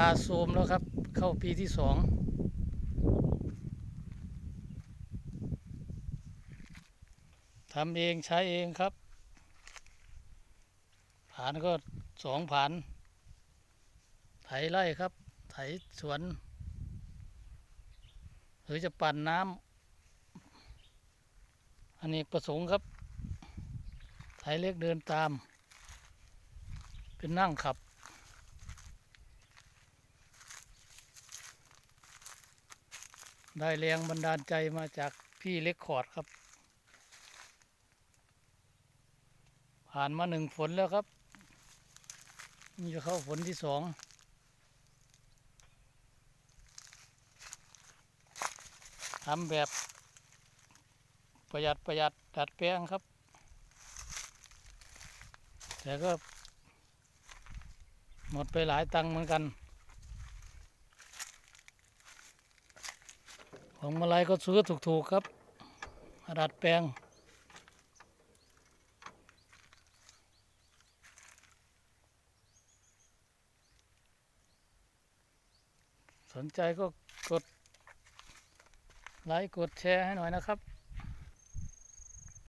คาโซมแล้วครับ เข้าปีที่สองทำเองใช้เองครับผ่านก็สองผ่าน ไถไร่ครับ ไถสวน หรือจะปั่นน้ำอันนี้ประสงค์ครับ ไถเล็กเดินตาม เป็นนั่งขับ ได้แรงบันดาลใจมาจากพี่เล็กคอร์ดครับ ผ่านมาหนึ่งฝนแล้วครับ นี่จะเข้าฝนที่สองทำแบบประหยัดประหยัดดัดแปลงครับ แต่ก็หมดไปหลายตังค์เหมือนกัน ของมาลัยก็ซื้อถูกๆครับดัดแปลง สนใจก็กดไลค์กดแชร์ให้หน่อยนะครับ